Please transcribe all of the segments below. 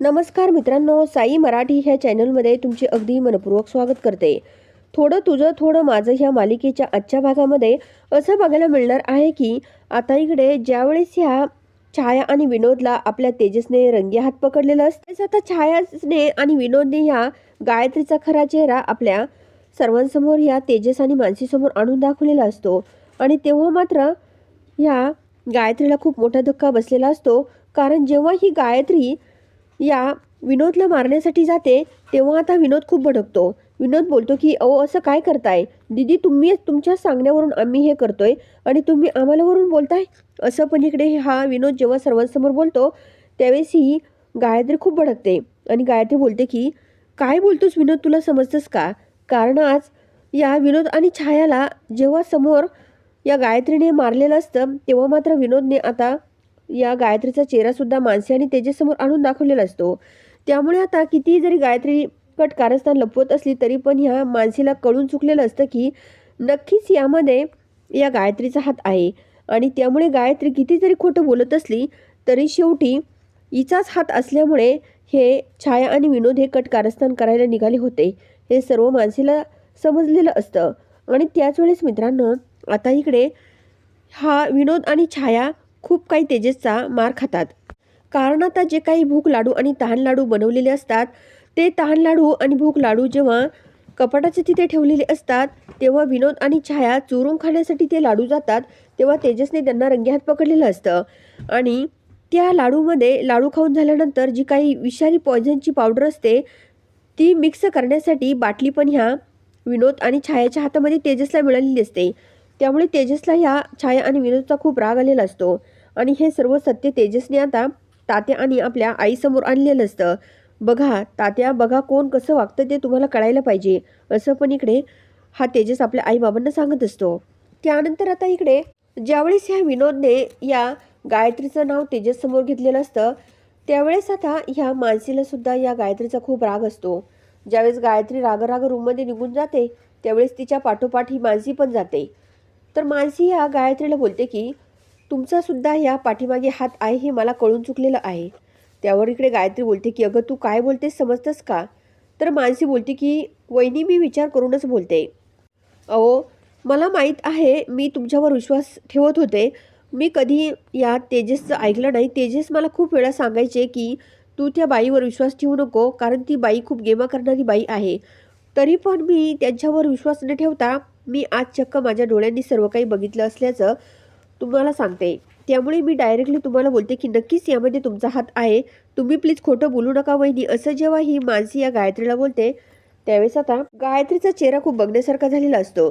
नमस्कार मित्रांनो साई मराठी ह्या चॅनलमध्ये तुमचे अगदी मनपूर्वक स्वागत करते. थोडं तुझं थोडं माझं ह्या मालिकेच्या आजच्या भागामध्ये असं बघायला मिळणार आहे की आता इकडे ज्यावेळेस ह्या छाया आणि विनोदला आपल्या तेजसने रंगी हात पकडलेलं असतेच आता छायाने आणि विनोदने ह्या गायत्रीचा खरा चेहरा आपल्या सर्वांसमोर ह्या तेजस आणि मानसीसमोर आणून दाखवलेला असतो. आणि तेव्हा मात्र ह्या गायत्रीला खूप मोठा धक्का बसलेला असतो. कारण जेव्हा ही गायत्री या विनोदला मारण्यासाठी जाते तेव्हा आता विनोद खूप भडकतो. विनोद बोलतो की अहो असं काय करताय? दीदी तुम्ही तुमच्या सांगण्यावरून आम्ही हे करतोय आणि तुम्ही आम्हाला वरून बोलताय? असं पण इकडे हा विनोद जेव्हा सर्वांसमोर बोलतो त्यावेळेस ही गायत्री खूप भडकते आणि गायत्री बोलते की काय बोलतोस विनोद? तुला समजतंस का? कारण आज या विनोद आणि छायाला जेव्हा समोर या गायत्रीने मारलेलं असतं तेव्हा मात्र विनोदने आता या गायत्रीचा चेहरासुद्धा मानसी आणि तेजेसमोर आणून दाखवलेला असतो. त्यामुळे आता कितीही जरी गायत्री कट कारस्थान लपवत असली तरी पण ह्या मानसीला कळून चुकलेलं असतं की नक्कीच यामध्ये या गायत्रीचा हात आहे. आणि त्यामुळे गायत्री किती जरी खोटं बोलत असली तरी शेवटी हिचाच हात असल्यामुळे हे छाया आणि विनोद हे कट कारस्थान करायला निघाले होते. हे सर्व मानसीला समजलेलं असतं. आणि त्याच वेळेस मित्रांनो आता इकडे हा विनोद आणि छाया खूप काही तेजसचा मार खातात. कारण आता जे काही भूक लाडू आणि तहान लाडू बनवलेले असतात ते तहान लाडू आणि भूक लाडू जेव्हा कपाटाचे तिथे ठेवलेले असतात तेव्हा विनोद आणि छाया चोरून खाण्यासाठी ते लाडू जातात तेव्हा तेजसने त्यांना रंगेहात पकडलेलं असतं. आणि त्या लाडूमध्ये लाडू खाऊन झाल्यानंतर जी काही विषारी पॉयझनची पावडर असते ती मिक्स करण्यासाठी बाटली पण ह्या विनोद आणि छायाच्या हातामध्ये तेजसला मिळालेली असते. त्यामुळे तेजसला ह्या छाया आणि विनोदचा खूप राग आलेला असतो. आणि हे सर्व सत्य तेजसने आता तात्या आणि आपल्या आईसमोर आणलेलं असतं. बघा तात्या बघा कोण कसं वागतं ते तुम्हाला कळायला पाहिजे. असं पण इकडे हा तेजस आपल्या आईबाबांना सांगत असतो. त्यानंतर आता इकडे ज्यावेळेस ह्या विनोदने या गायत्रीचं नाव तेजस समोर घेतलेलं असतं त्यावेळेस आता ह्या मानसीला सुद्धा या गायत्रीचा खूप राग असतो. ज्यावेळेस गायत्री राग राग रूममध्ये निघून जाते त्यावेळेस तिच्या पाठोपाठ ही मानसी पण जाते. तर मानसी ह्या गायत्रीला बोलते की तुमचासुद्धा ह्या पाठीमागे हात आहे हे मला कळून चुकलेलं आहे. त्यावर इकडे गायत्री बोलते की अगं तू काय बोलतेस समजतंस का? तर मानसी बोलते की वहिनी मी विचार करूनच बोलते. अहो मला माहीत आहे मी तुमच्यावर विश्वास ठेवत होते. मी कधी या तेजसचं ऐकलं नाही. तेजस मला खूप वेळा सांगायचे की तू त्या बाईवर विश्वास ठेवू नको कारण ती बाई खूप गेमा करणारी बाई आहे. तरी पण मी त्यांच्यावर विश्वास न ठेवता मी आज चक्क माझ्या डोळ्यांनी सर्व काही बघितलं असल्याचं तुम्हाला सांगते. त्यामुळे मी डायरेक्टली तुम्हाला बोलते की नक्कीच यामध्ये तुमचा हात आहे. तुम्ही प्लीज खोटं बोलू नका वहिनी. असं जेव्हा ही मानसी या गायत्रीला बोलते त्यावेळेस आता गायत्रीचा चेहरा खूप बघण्यासारखा झालेला असतो.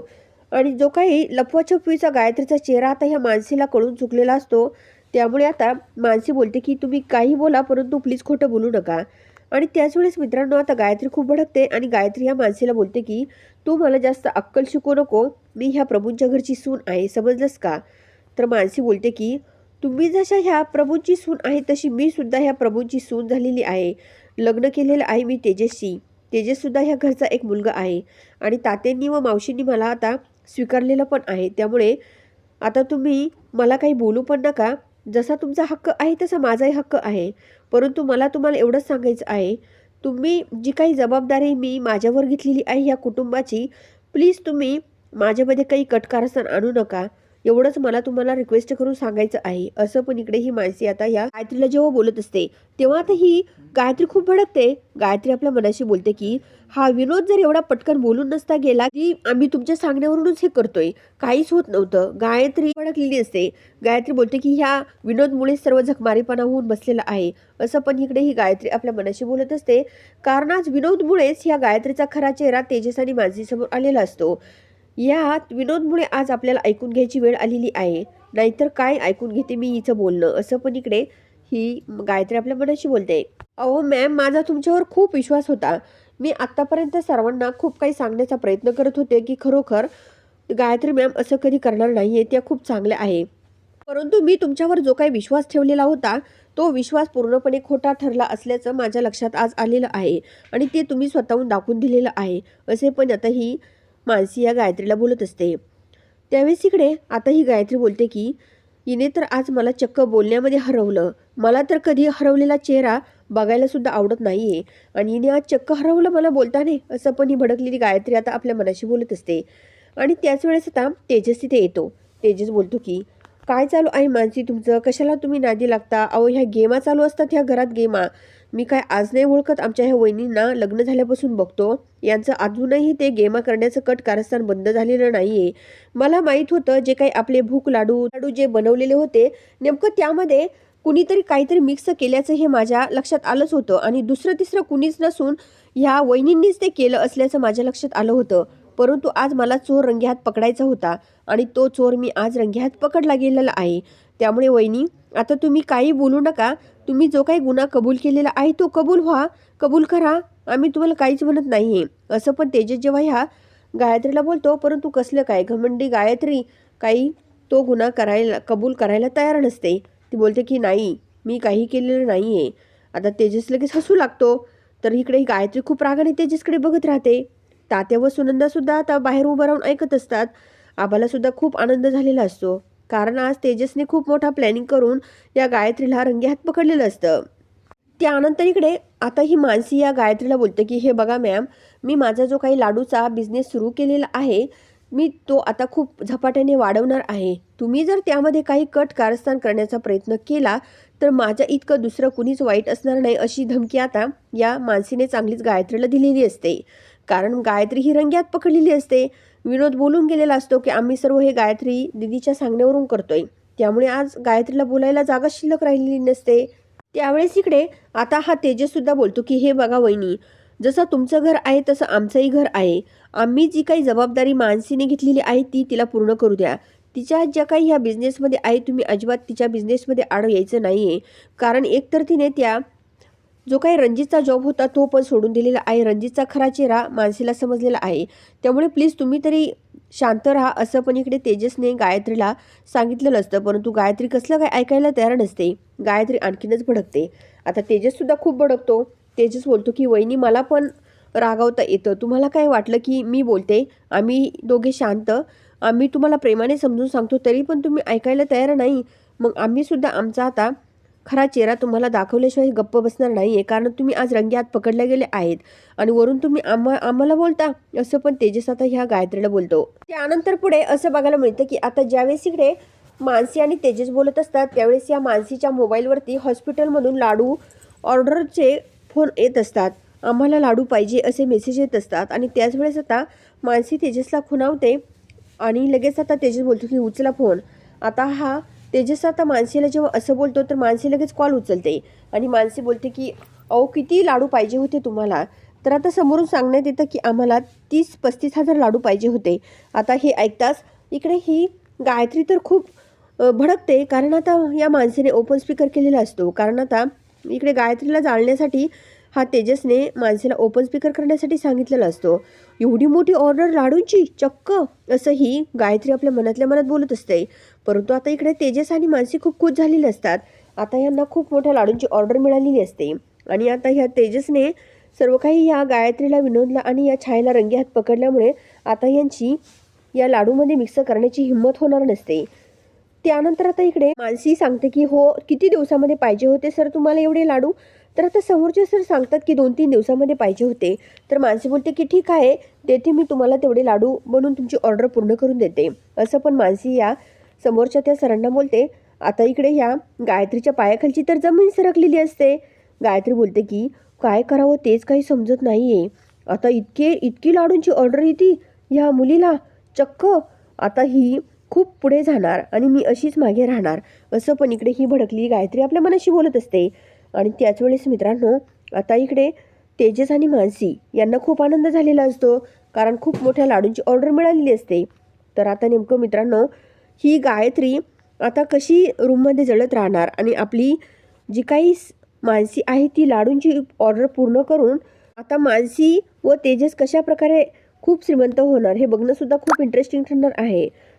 आणि जो काही लपवाछपवीचा गायत्रीचा चेहरा आता ह्या मानसीला कळून चुकलेला असतो. त्यामुळे आता मानसी बोलते की तुम्ही काही बोला परंतु प्लीज खोटं बोलू नका. आणि त्याच वेळेस मित्रांनो आता गायत्री खूप भडकते आणि गायत्री ह्या माणसेला बोलते की तू मला जास्त अक्कल शिकू नको मी ह्या प्रभूंच्या घरची सून आहे समजलंस का? तर मानसी बोलते की तुम्ही जशा ह्या प्रभूंची सून आहे तशी मी सुद्धा ह्या प्रभूंची सून झालेली आहे. लग्न केलेलं आहे मी तेजसशी तेजससुद्धा ह्या घरचा एक मुलगा आहे. आणि तात्यांनी व मावशींनी मला आता स्वीकारलेलं पण आहे. त्यामुळे आता तुम्ही मला काही बोलू पण नका. जसा तुमचा हक्क आहे तसा माझाही हक्क आहे. परंतु मला तुम्हाला एवढंच सांगायचं आहे तुम्ही जी काही जबाबदारी मी माझ्यावर घेतलेली आहे ह्या कुटुंबाची प्लीज तुम्ही माझ्यामध्ये काही कटकारस्थान आणू नका. एवढंच मला तुम्हाला रिक्वेस्ट करून सांगायचं आहे. असं पण इकडे ही माणसी आता या गायत्रीला जेव्हा बोलत असते तेव्हा आता ही गायत्री खूप भडकते. गायत्री आपल्या मनाशी बोलते की हा विनोद जर एवढा पटकन बोलून नसता गेला की आम्ही तुमच्या सांगण्यावरूनच हे करतोय. काहीच होत नव्हतं. गायत्री भडकलेली असते. गायत्री बोलते की ह्या विनोदमुळे सर्व झकमारीपणा होऊन बसलेला आहे. असं पण इकडे ही गायत्री आपल्या मनाशी बोलत असते. कारण आज विनोदमुळेच ह्या गायत्रीचा खरा चेहरा तेजस आणि मानसीसमोर आलेला असतो. यात विनोदमुळे आज आपल्याला ऐकून घ्यायची वेळ आलेली आहे. नाहीतर काय ऐकून घेते मी हिचं बोलणं? असं पण इकडे ही गायत्री आपल्या मनाशी बोलते. अहो मॅम माझा तुमच्यावर खूप विश्वास होता. मी आत्तापर्यंत सर्वांना खूप काही सांगण्याचा प्रयत्न करत होते की खरोखर गायत्री मॅम असं कधी करणार नाही आहे त्या खूप चांगल्या आहे. परंतु मी तुमच्यावर जो काही विश्वास ठेवलेला होता तो विश्वास पूर्णपणे खोटा ठरला असल्याचं माझ्या लक्षात आज आलेलं आहे. आणि ते तुम्ही स्वतःहून दाखवून दिलेलं आहे. असे पण आता ही मानसी या गायत्रीला बोलत असते. त्यावेळेस इकडे आता ही गायत्री बोलते की हिने तर आज मला चक्क बोलण्यामध्ये हरवलं. मला तर कधी हरवलेला चेहरा बघायला सुद्धा आवडत नाही आहे आणि हिने आज चक्क हरवलं मला बोलताने असं पण ही भडकलेली गायत्री आता आपल्या मनाशी बोलत असते. आणि त्याच वेळेस आता तेजस तिथे येतो. तेजस बोलतो की काय चालू आहे मानसी तुमचं? कशाला तुम्ही नादी लागता? अहो ह्या गेमा चालू असतात ह्या घरात गेमा. मी काय आज नाही ओळखत आमच्या ह्या वहिनींना? लग्न झाल्यापासून बघतो. यांचं अजूनही ते गेमा करण्याचं कट कारस्थान बंद झालेलं नाही आहे मला माहीत होतं जे काही आपले भूक लाडू लाडू जे बनवलेले होते नेमकं त्यामध्ये कुणीतरी काहीतरी मिक्स केल्याचं हे माझ्या लक्षात आलंच होतं. आणि दुसरं तिसरं कुणीच नसून ह्या वहिनींनीच ते केलं असल्याचं माझ्या लक्षात आलं होतं. परंतु आज मला चोर रंग्यात पकडायचा होता आणि तो चोर मी आज रंग्यात पकडला गेलेला आहे. त्यामुळे वहिनी आता तुम्ही काही बोलू नका. तुम्ही जो काही गुन्हा कबूल केलेला आहे तो कबूल व्हा. कबूल करा. आम्ही तुम्हाला काहीच म्हणत नाही आहे असं पण तेजस जेव्हा ह्या गायत्रीला बोलतो परंतु कसलं काय? घमंडी गायत्री काही तो गुन्हा करायला कबूल करायला तयार नसते. ती बोलते की नाही मी काही केलेलं नाही आहे आता तेजस लगेच हसू लागतो. तर इकडे गायत्री खूप रागाने तेजसकडे बघत राहते. तात्या व सुनंदासुद्धा आता बाहेर उभं राहून ऐकत असतात. आबालासुद्धा खूप आनंद झालेला असतो. कारण आज तेजसने खूप मोठा प्लॅनिंग करून या गायत्रीला रंगे हात पकडलेलं असतं. त्यानंतर इकडे आता ही मानसी या गायत्रीला बोलते की हे बघा मॅम मी माझा जो काही लाडूचा बिझनेस सुरू केलेला आहे मी तो आता खूप झपाट्याने वाढवणार आहे. तुम्ही जर त्यामध्ये काही कट कारस्थान करण्याचा प्रयत्न केला तर माझ्या इतकं दुसरं कुणीच वाईट असणार नाही अशी धमकी आता या मानसीने चांगलीच गायत्रीला दिलेली असते. कारण गायत्री ही रंग्यात पकडलेली असते. विनोद बोलून गेलेला असतो की आम्ही सर्व हे गायत्री दिदीच्या सांगण्यावरून करतोय. त्यामुळे आज गायत्रीला बोलायला जागा शिल्लक राहिलेली नसते. त्यावेळेस इकडे आता हा तेजस सुद्धा बोलतो की हे बघा वहिनी जसं तुमचं घर आहे तसं आमचंही घर आहे. आम्ही जी काही जबाबदारी मानसीने घेतलेली आहे ती तिला पूर्ण करू द्या. तिच्या ज्या काही ह्या बिझनेसमध्ये आहे तुम्ही अजिबात तिच्या बिझनेसमध्ये आड यायचं नाही आहे कारण एकतर तिने त्या जो काही रणजितचा जॉब होता तो पण सोडून दिलेला आहे. रणजितचा खरा चेहरा मानसीला समजलेला आहे. त्यामुळे प्लीज तुम्ही तरी शांत राहा. असं पण इकडे तेजसने गायत्रीला सांगितलेलं असतं परंतु गायत्री कसलं काय ऐकायला तयार नसते. गायत्री आणखीनच भडकते. आता तेजससुद्धा खूप भडकतो. तेजस बोलतो की वहिनी मला पण रागावता येतं. तुम्हाला काय वाटलं की मी बोलते? आम्ही दोघे शांत. आम्ही तुम्हाला प्रेमाने समजून सांगतो तरी पण तुम्ही ऐकायला तयार नाही. मग आम्हीसुद्धा आमचा आता खरा चेहरा तुम्हाला दाखवल्याशिवाय गप्प बसणार नाही आहे कारण तुम्ही आज रंग्यात पकडले गेले आहेत. आणि वरून तुम्ही आम्हा आम्हाला बोलता. असं पण तेजस आता ह्या गायत्रीला बोलतो. त्यानंतर पुढे असं बघायला मिळतं की आता ज्यावेळेस इकडे मानसी आणि तेजस बोलत असतात त्यावेळेस या मानसीच्या मोबाईलवरती हॉस्पिटलमधून लाडू ऑर्डरचे फोन येत असतात. आम्हाला लाडू पाहिजे असे मेसेज येत असतात. आणि त्याच वेळेस आता मानसी तेजसला खुणावते आणि लगेच आता तेजस बोलतो की उचला फोन. आता हा तेजस आता मानसीला जेव्हा असं बोलतो तर मानसी लगेच कॉल उचलते. आणि मानसी बोलते की अहो किती लाडू पाहिजे होते तुम्हाला? तर आता समोरून सांगण्यात येतं की आम्हाला तीस पस्तीस हजार लाडू पाहिजे होते. आता हे ऐकताच इकडे ही गायत्री तर खूप भडकते. कारण आता या माणसेने ओपन स्पीकर केलेला असतो. कारण आता इकडे गायत्रीला जाळण्यासाठी हा तेजसने माणसाला ओपन स्पीकर करण्यासाठी सांगितलेला असतो. एवढी मोठी ऑर्डर लाडूंची? चक्क! असंही गायत्री आपल्या मनातल्या मनात बोलत असते. परंतु आता इकडे तेजस आणि मानसी खूप खुश झालेले असतात. आता यांना खूप मोठ्या लाडूंची ऑर्डर मिळालेली असते. आणि आता ह्या तेजसने सर्व काही या गायत्रीला विनोदला आणि या छायेला रंगे हात पकडल्यामुळे आता यांची या लाडूमध्ये मिक्स करण्याची हिंमत होणार नसते. त्यानंतर आता इकडे मानसी सांगते की हो किती दिवसामध्ये पाहिजे होते सर तुम्हाला एवढे लाडू? तर आता समोरचे सर सांगतात की दोन तीन दिवसामध्ये पाहिजे होते. तर मानसी बोलते की ठीक आहे देते मी तुम्हाला तेवढे लाडू बनवून तुमची ऑर्डर पूर्ण करून देते. असं पण मानसी या समोरच्या त्या सरांना बोलते. आता इकडे ह्या गायत्रीच्या पायाखालची तर जमीन सरकलेली असते. गायत्री बोलते की काय करावं तेच काही समजत नाही आहे आता इतके इतकी लाडूंची ऑर्डर येते ह्या मुलीला. चक्क. आता ही खूप पुढे जाणार आणि मी अशीच मागे राहणार असं पण इकडे ही भडकली गायत्री आपल्या मनाशी बोलत असते. आणि त्याच वेळेस मित्रांनो आता इकडे तेजस आणि मानसी यांना खूप आनंद झालेला असतो कारण खूप मोठ्या लाडूंची ऑर्डर मिळालेली असते. तर आता नेमकं मित्रांनो ही गायत्री आता कशी रूममध्ये जळत राहणार आणि आपली जी काही मानसी आहे ती लाडूंची ऑर्डर पूर्ण करून आता मानसी व तेजस कशा प्रकारे खूप श्रीमंत होणार हे बघणंसुद्धा खूप इंटरेस्टिंग ठरणार आहे.